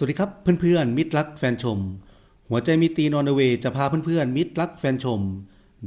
สวัสดีครับเพื่อนๆมิตรรักแฟนชม หัวใจมีตีนอนเวจะพาเพื่อนๆมิตรรักแฟนชม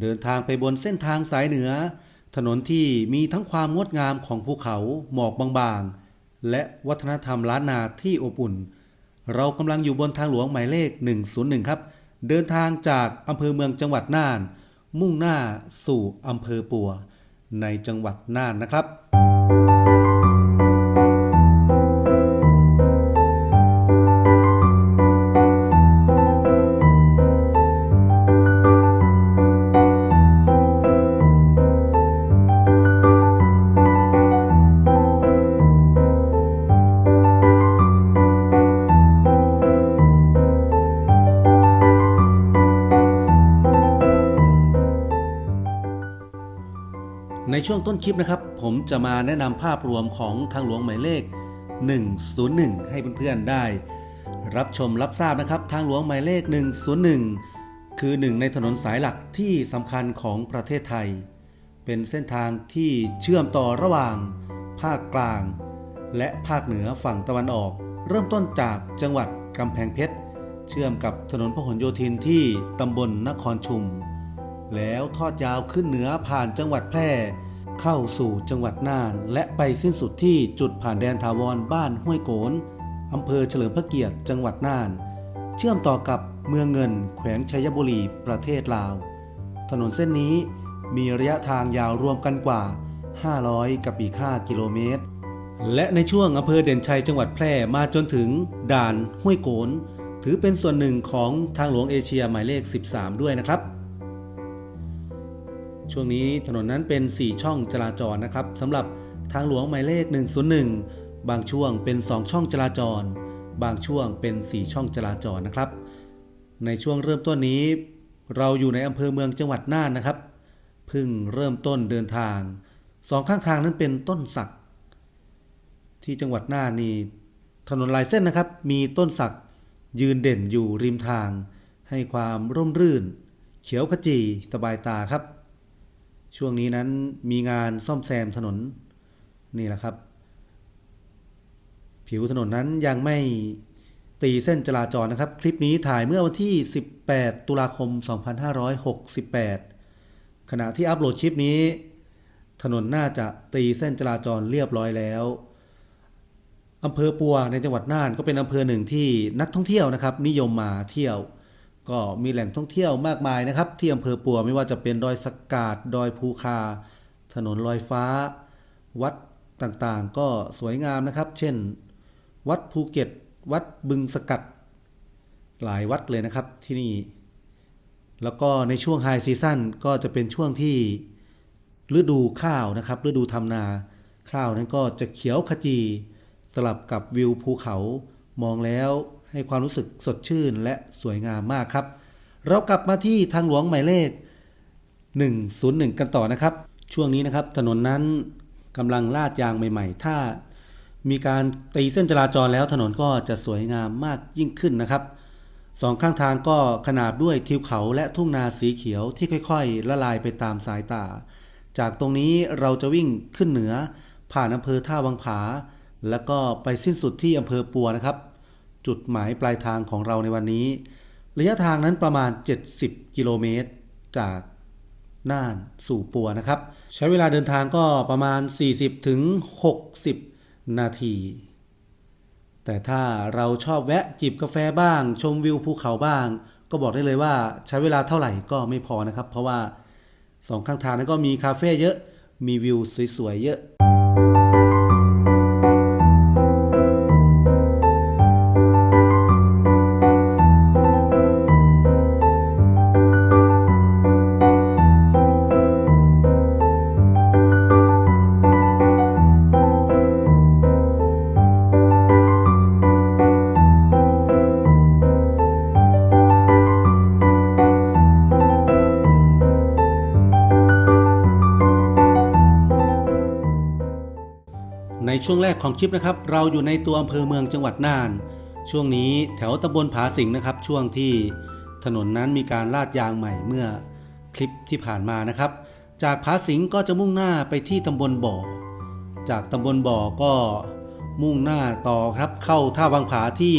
เดินทางไปบนเส้นทางสายเหนือ ถนนที่มีทั้งความงดงามของภูเขาหมอกบางๆ และวัฒนธรรมล้านนาที่อบอุ่น เรากำลังอยู่บนทางหลวงหมายเลข 101 ครับ เดินทางจากอำเภอเมืองจังหวัดน่าน มุ่งหน้าสู่อำเภอปัว ในจังหวัดน่านนะครับ ช่วงต้นคลิปนะครับ ผมจะมาแนะนำภาพรวมของทางหลวงหมายเลข 101 ให้เพื่อนๆได้ รับชมรับทราบนะครับ ทางหลวงหมายเลข 101 คือหนึ่งในถนนสายหลักที่สำคัญของประเทศไทย เป็นเส้นทางที่เชื่อมต่อระหว่าง ภาคกลาง และภาคเหนือฝั่งตะวันออก เริ่มต้นจากจังหวัดกำแพงเพชร เชื่อมกับถนนพหลโยธินที่ตำบลนครชุมแล้วทอดยาวขึ้นเหนือผ่านจังหวัดแพร่ เข้าสู่จังหวัดน่าน และไปสิ้นสุดที่จุดผ่านแดนถาวรบ้านห้วยโกนอำเภอเฉลิมพระเกียรติจังหวัดน่าน เชื่อมต่อกับเมืองเงิน แขวงชัยบุรีประเทศลาว ถนนเส้นนี้มีระยะทางยาวรวมกันกว่า 500 กับอีก5กิโลเมตร และในช่วงอำเภอเด่นชัยจังหวัดแพร่มาจนถึงด่านห้วยโกนถือเป็นส่วนหนึ่งของทางหลวงเอเชียหมายเลข 13 ด้วยนะครับ ช่วงนี้ถนนนั้นเป็น 4 ช่องจราจรนะครับสำหรับทางหลวงหมายเลข 101 บางช่วงเป็น 2 ช่องจราจร บางช่วงเป็น 4 ช่องจราจรนะครับ ในช่วงเริ่มต้นนี้ เราอยู่ในอำเภอเมืองจังหวัดน่านนะครับเพิ่งเริ่มต้นเดินทางสองข้างทางนั้นเป็นต้นสัก ที่จังหวัดน่านนี่ถนนหลายเส้นนะครับ มีต้นสักยืนเด่นอยู่ริมทาง ให้ความร่มรื่น เขียวขจีสบายตาครับ ช่วงนี้นั้นมีงานซ่อมแซมถนนนี่แหละครับ ผิวถนนนั้นยังไม่ตีเส้นจราจรนะครับ คลิปนี้ถ่ายเมื่อวันที่ 18 ตุลาคม 2568 ขณะที่อัปโหลดคลิปนี้ ถนนน่าจะตีเส้นจราจรเรียบร้อยแล้วอำเภอปัวในจังหวัดน่านก็เป็นอำเภอหนึ่งที่นักท่องเที่ยวนะครับ นิยมมาเที่ยว ก็มีแหล่งท่องเที่ยวมากมายนะครับ ที่อำเภอปัวไม่ว่าจะเป็นดอยสกาดดอยภูคา ถนนลอยฟ้า วัดต่างๆ ก็สวยงามนะครับ เช่น วัดภูเก็ต วัดบึงสกัด หลายวัดเลยนะครับที่นี่ แล้วก็ในช่วงไฮซีซั่นก็จะเป็นช่วงที่ฤดูข้าวนะครับ ฤดูทำนา ข้าวนั้นก็จะเขียวขจีสลับกับวิวภูเขามองแล้ว ให้ความรู้สึกสดชื่นและสวยงามมากครับ เรากลับมาที่ทางหลวงหมายเลข 101 กันต่อนะครับ ช่วงนี้นะครับถนนนั้นกำลังลาดยางใหม่ ๆ ถ้ามีการตีเส้นจราจรแล้วถนนก็จะสวยงามมากยิ่งขึ้นนะครับสองข้างทางก็ขนาบด้วยทิวเขาและทุ่งนาสีเขียวที่ค่อยๆ ละลายไปตามสายตา จากตรงนี้เราจะวิ่งขึ้นเหนือ ผ่านอำเภอท่าวังผา แล้วก็ไปสิ้นสุดที่อำเภอปัวนะครับ จุดหมายปลายทางของเราในวันนี้ ระยะทางนั้นประมาณ 70 กิโลเมตร จากน่านสู่ปัวนะครับ ใช้เวลาเดินทางก็ประมาณ 40ถึง60 นาที แต่ถ้าเราชอบแวะจิบกาแฟบ้าง ชมวิวภูเขาบ้าง ก็บอกได้เลยว่าใช้เวลาเท่าไหร่ก็ไม่พอนะครับ เพราะว่าสองข้างทางนั้นก็มีคาเฟ่เยอะ มีวิวสวยๆเยอะ ช่วงแรกของคลิปนะครับ เราอยู่ในตัวอำเภอเมืองจังหวัดน่าน ช่วงนี้แถวตำบลผาสิงนะครับ ช่วงที่ถนนนั้นมีการลาดยางใหม่เมื่อคลิปที่ผ่านมานะครับ จากผาสิงก็จะมุ่งหน้าไปที่ตำบลบ่อ จากตำบลบ่อก็มุ่งหน้าต่อครับเข้าท่าวังผาที่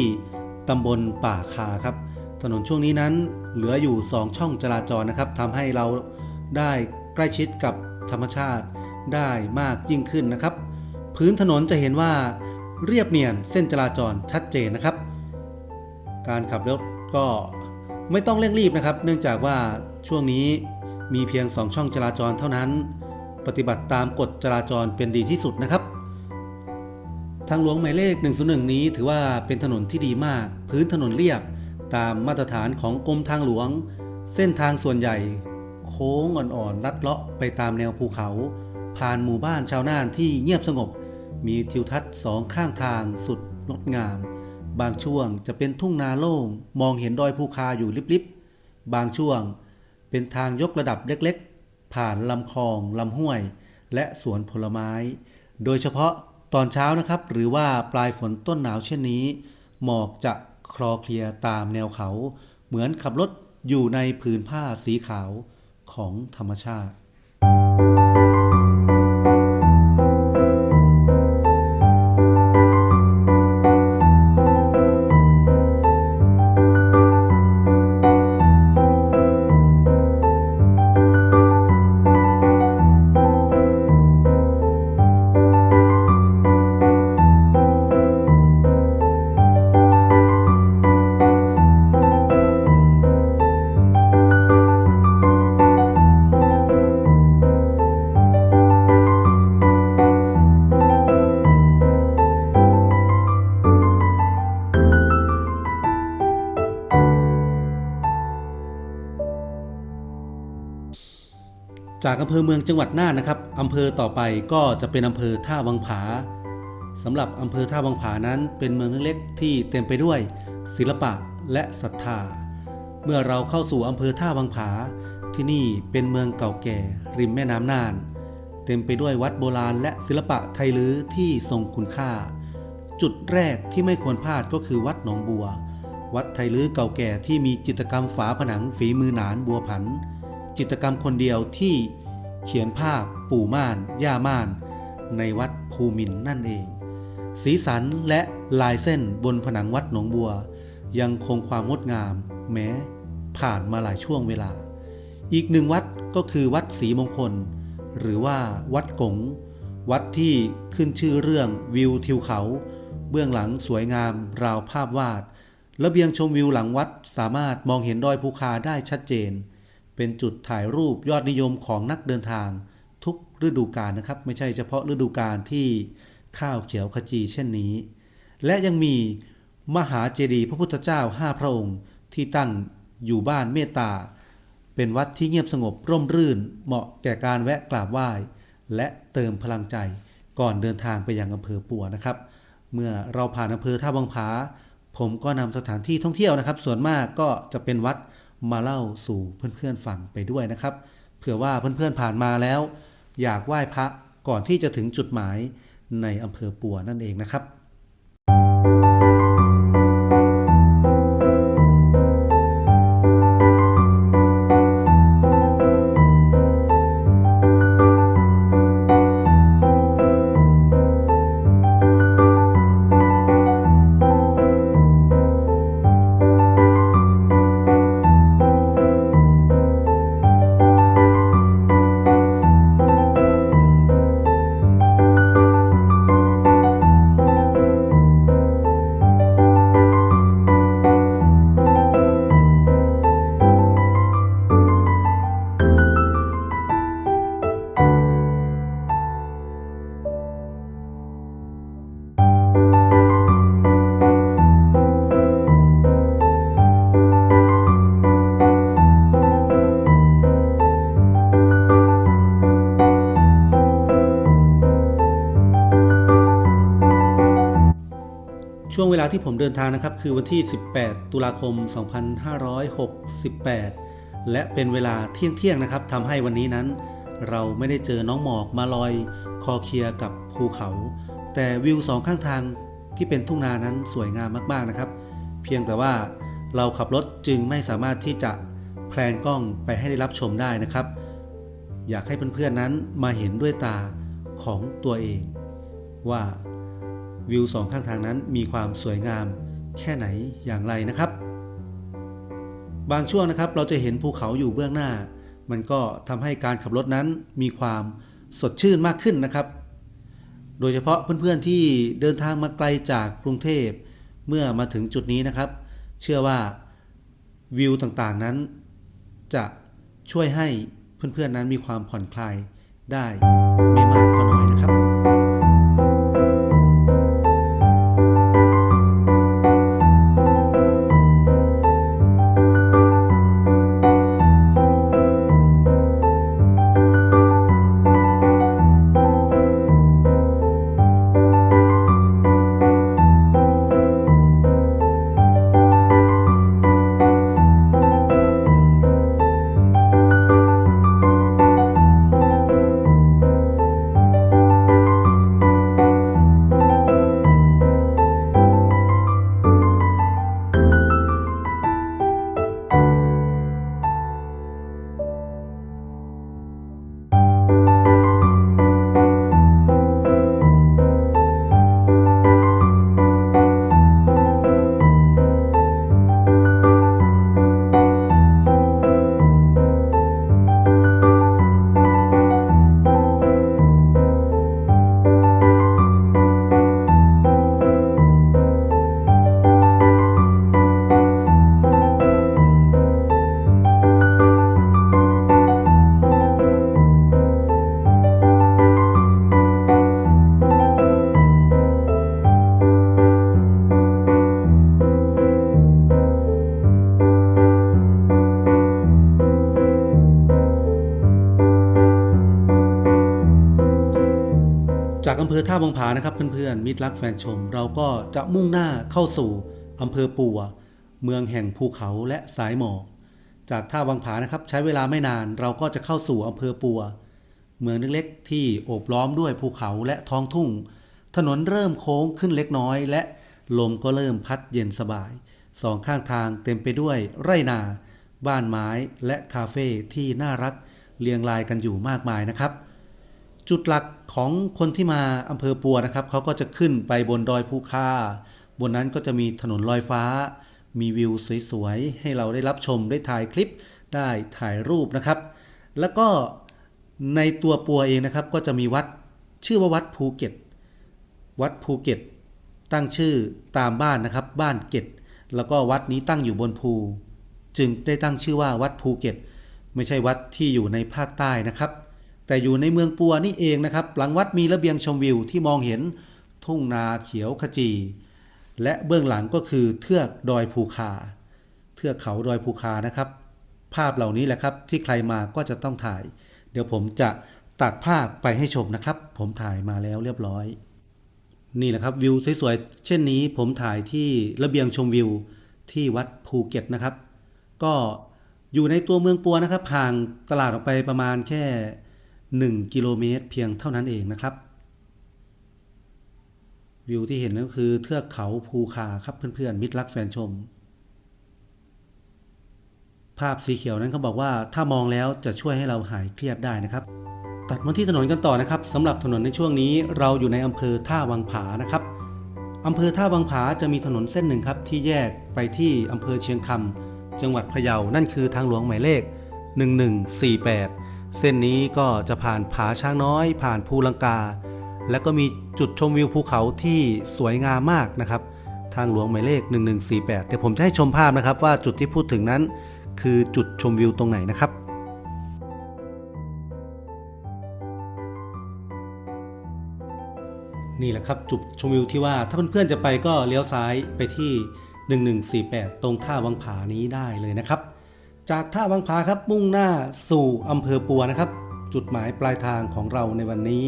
ตำบลป่าคาครับ ถนนช่วงนี้นั้นเหลืออยู่ 2 ช่องจราจรนะครับทำให้เราได้ใกล้ชิดกับธรรมชาติได้มากยิ่งขึ้นนะครับ พื้นถนนจะเห็นว่าเรียบเนียนเส้นจราจรชัดเจนนะครับ การขับรถก็ไม่ต้องเร่งรีบนะครับ เนื่องจากว่าช่วงนี้มีเพียง 2 ช่องจราจรเท่านั้น ปฏิบัติตามกฎจราจรเป็นดีที่สุดนะครับ ทางหลวงหมายเลข 101 นี้ถือว่าเป็นถนนที่ดีมาก พื้นถนนเรียบตามมาตรฐานของกรมทางหลวง เส้นทางส่วนใหญ่ โค้งอ่อนๆลัดเลาะไปตามแนวภูเขา ผ่านหมู่บ้านชาวน่านที่เงียบสงบ มีทิวทัศน์สองข้างทางสุดงดงาม บางช่วงจะเป็นทุ่งนาโล่ง มองเห็นดอยภูคาอยู่ลิบๆ บางช่วงเป็นทางยกระดับเล็กๆ ผ่านลำคลองลำห้วย และสวนผลไม้ โดยเฉพาะตอนเช้านะครับ หรือว่าปลายฝนต้นหนาวเช่นนี้ หมอกจะคลอเคลียตามแนวเขา เหมือนขับรถอยู่ในผืนผ้าสีขาวของธรรมชาติ จากอำเภอเมืองจังหวัดน่านนะครับอำเภอต่อไปก็จะเป็นอำเภอท่าวังผาสำหรับอำเภอท่าวังผานั้น เป็นเมืองเล็กๆที่เต็มไปด้วย ศิลปะและศรัทธา เมื่อเราเข้าสู่อำเภอท่าวังผา ที่นี่เป็นเมืองเก่าแก่ริมแม่น้ำน่าน เต็มไปด้วยวัดโบราณและศิลปะไทยลื้อที่ทรงคุณค่า จุดแรกที่ไม่ควรพลาดก็คือวัดหนองบัว วัดไทยลื้อเก่าแก่ที่มีจิตรกรรมฝาผนังฝีมือหนานบัวผัน จิตรกรรมคนเดียวที่เขียนภาพปู่ม่าน ย่าม่าน ในวัดภูมินนั่นเอง สีสันและลายเส้นบนผนังวัดหนองบัว ยังคงความงดงาม แม้ผ่านมาหลายช่วงเวลา อีกหนึ่งวัดก็คือวัดศรีมงคล หรือว่าวัดกง วัดที่ขึ้นชื่อเรื่องวิวทิวเขา เบื้องหลังสวยงามราวภาพวาดระเบียงชมวิวหลังวัดสามารถมองเห็นดอยภูคาได้ชัดเจน เป็นจุดถ่ายรูปยอดนิยมของนักเดินทางทุกฤดูกาลนะครับ ไม่ใช่เฉพาะฤดูกาลที่ข้าวเขียวขจีเช่นนี้ และยังมีมหาเจดีย์พระพุทธเจ้าห้าพระองค์ที่ตั้งอยู่บ้านเมตตา เป็นวัดที่เงียบสงบร่มรื่นเหมาะแก่การแวะกราบไหว้ และเติมพลังใจก่อนเดินทางไปยังอำเภอปัวนะครับ เมื่อเราผ่านอำเภอท่าวังผา ผมก็นำสถานที่ท่องเที่ยวนะครับ ส่วนมากก็จะเป็นวัด มาเล่าสู่เพื่อนๆฟังไปด้วยนะครับ เผื่อว่าเพื่อนๆผ่านมาแล้ว อยากไหว้พระก่อนที่จะถึงจุดหมายในอำเภอปัวนั่นเองนะครับ ลาที่ผมเดินทางนะครับ คือวันที่ 18 ตุลาคม 2568 และเป็นเวลาเที่ยงเที่ยงๆนะครับทำให้วันนี้นั้น เราไม่ได้เจอน้องหมอกมาลอยคอเคลียกับภูเขา แต่วิวสองข้างทางที่เป็นทุ่งนานั้นสวยงามมากๆนะครับ เพียงแต่ว่าเราขับรถจึงไม่สามารถที่จะแพลนกล้องไปให้ได้รับชมได้นะครับ อยากให้เพื่อนๆนั้นมาเห็นด้วยตาของตัวเอง ว่า วิวสองข้างทางนั้นมีความสวยงามแค่ไหนอย่างไรนะครับ บางช่วงนะครับเราจะเห็นภูเขาอยู่เบื้องหน้า มันก็ทำให้การขับรถนั้นมีความสดชื่นมากขึ้นนะครับ โดยเฉพาะเพื่อนๆที่เดินทางมาไกลจากกรุงเทพเมื่อมาถึงจุดนี้นะครับ เชื่อว่าวิวต่างๆนั้น จะช่วยให้เพื่อนๆนั้นมีความผ่อนคลายได้ไม่มากก็น้อยนะครับ จากอำเภอท่าวังผานะครับเพื่อนๆมิตรรักแฟนชม เราก็จะมุ่งหน้าเข้าสู่อำเภอปัว เมืองแห่งภูเขาและสายหมอกจากท่าวังผานะครับ ใช้เวลาไม่นานเราก็จะเข้าสู่อำเภอปัว เมืองเล็กๆที่โอบล้อมด้วยภูเขาและท้องทุ่ง ถนนเริ่มโค้งขึ้นเล็กน้อย และลมก็เริ่มพัดเย็นสบายสองข้างทางเต็มไปด้วยไร่นา บ้านไม้และคาเฟ่ที่น่ารักเรียงรายกันอยู่มากมายนะครับ จุดหลักของคนที่มาอำเภอปัวนะครับเขาก็จะขึ้นไปบนดอยภูคาบนนั้นก็จะมีถนนลอยฟ้า มีวิวสวยๆ ให้เราได้รับชมได้ถ่ายคลิปได้ถ่ายรูปนะครับ แล้วก็ในตัวปัวเองนะครับก็จะมีวัดชื่อว่าวัดภูเก็ต วัดภูเก็ต ตั้งชื่อตามบ้านนะครับ บ้านเก็ต แล้วก็วัดนี้ตั้งอยู่บนภู จึงได้ตั้งชื่อว่าวัดภูเก็ต ไม่ใช่วัดที่อยู่ในภาคใต้นะครับ แต่อยู่ในเมืองปัวนี่เองนะครับ หลังวัดมีระเบียงชมวิวที่มองเห็นทุ่งนาเขียวขจี และเบื้องหลังก็คือเทือกดอยภูคา เทือกเขาดอยภูคานะครับ ภาพเหล่านี้แหละครับที่ใครมาก็จะต้องถ่าย เดี๋ยวผมจะตัดภาพไปให้ชมนะครับ ผมถ่ายมาแล้วเรียบร้อย นี่แหละครับวิวสวยๆเช่นนี้ผมถ่ายที่ระเบียงชมวิวที่วัดภูเก็ตนะครับ ก็อยู่ในตัวเมืองปัวนะครับห่างตลาดออกไปประมาณแค่ 1 กิโลเมตรเพียงเท่านั้นเองนะครับ วิวที่เห็นก็คือเทือกเขาภูคาครับเพื่อนๆมิตรรักแฟนชม ภาพสีเขียวนั้นเขาบอกว่าถ้ามองแล้วจะช่วยให้เราหายเครียดได้นะครับ ตัดมาที่ถนนกันต่อนะครับสำหรับถนนในช่วงนี้เราอยู่ในอำเภอท่าวังผานะครับอำเภอท่าวังผาจะมีถนนเส้นหนึ่งครับที่แยกไปที่อำเภอเชียงคำจังหวัดพะเยานั่นคือทางหลวงหมายเลข 1148 เส้นนี้ก็จะผ่านผาช้างน้อย ผ่านภูลังกา และก็มีจุดชมวิวภูเขาที่สวยงามมากนะครับ ทางหลวงหมายเลข 1148 เดี๋ยวผมจะให้ชมภาพนะครับ ว่าจุดที่พูดถึงนั้น คือจุดชมวิวตรงไหนนะครับนี่แหละครับจุดชมวิวที่ว่าถ้าเพื่อนๆจะไปก็เลี้ยวซ้ายไปที่ 1148 ตรงท่าวังผานี้ได้เลยนะครับ จากท่าวังผาครับมุ่งหน้าสู่อำเภอปัวนะครับ จุดหมายปลายทางของเราในวันนี้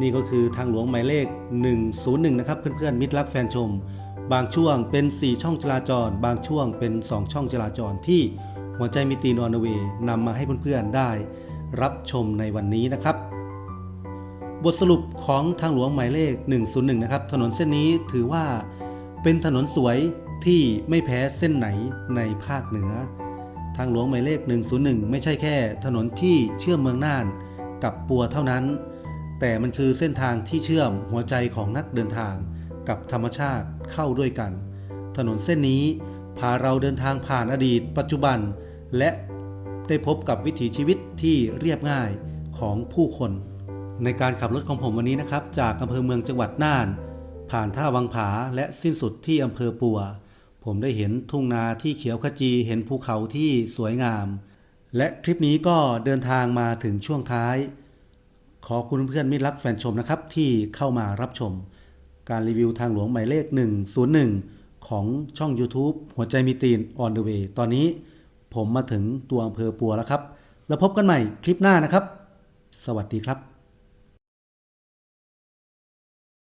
นี่ก็คือทางหลวงหมายเลข 101 นะครับ เพื่อนๆมิตรรักแฟนชม บางช่วงเป็น 4 ช่องจราจร บางช่วงเป็น 2 ช่องจราจรที่หัวใจมิตีนอนเวย์นำมาให้เพื่อนๆได้ รับชมในวันนี้นะครับ บทสรุปของทางหลวงหมายเลข 101 นะครับถนนเส้นนี้ถือว่าเป็นถนนสวย ที่ไม่แพ้เส้นไหนในภาคเหนือ ทางหลวงหมายเลข 101 ไม่ใช่แค่ ถนนที่เชื่อมเมืองน่านกับปัวเท่านั้น แต่มันคือเส้นทางที่เชื่อมหัวใจของนักเดินทางกับธรรมชาติเข้าด้วยกัน ถนนเส้นนี้พาเราเดินทางผ่านอดีต ปัจจุบัน และได้พบกับวิถีชีวิตที่เรียบง่ายของผู้คน ในการขับรถของผมวันนี้นะครับ จากอำเภอเมืองจังหวัดน่าน ผ่านท่าวังผาและสิ้นสุดที่อำเภอปัว ผมได้เห็นทุ่งนาที่เขียวขจีเห็นภูเขาที่สวยงาม และคลิปนี้ก็เดินทางมาถึงช่วงท้าย ขอคุณเพื่อนมิตรรักแฟนชมนะครับ ที่เข้ามารับชม การรีวิวทางหลวงหมายเลข 101 ของช่อง YouTube หัวใจมีตีน on the way ตอนนี้ผมมาถึงตัวอำเภอปัวแล้วครับ แล้วพบกันใหม่คลิปหน้านะครับ สวัสดีครับ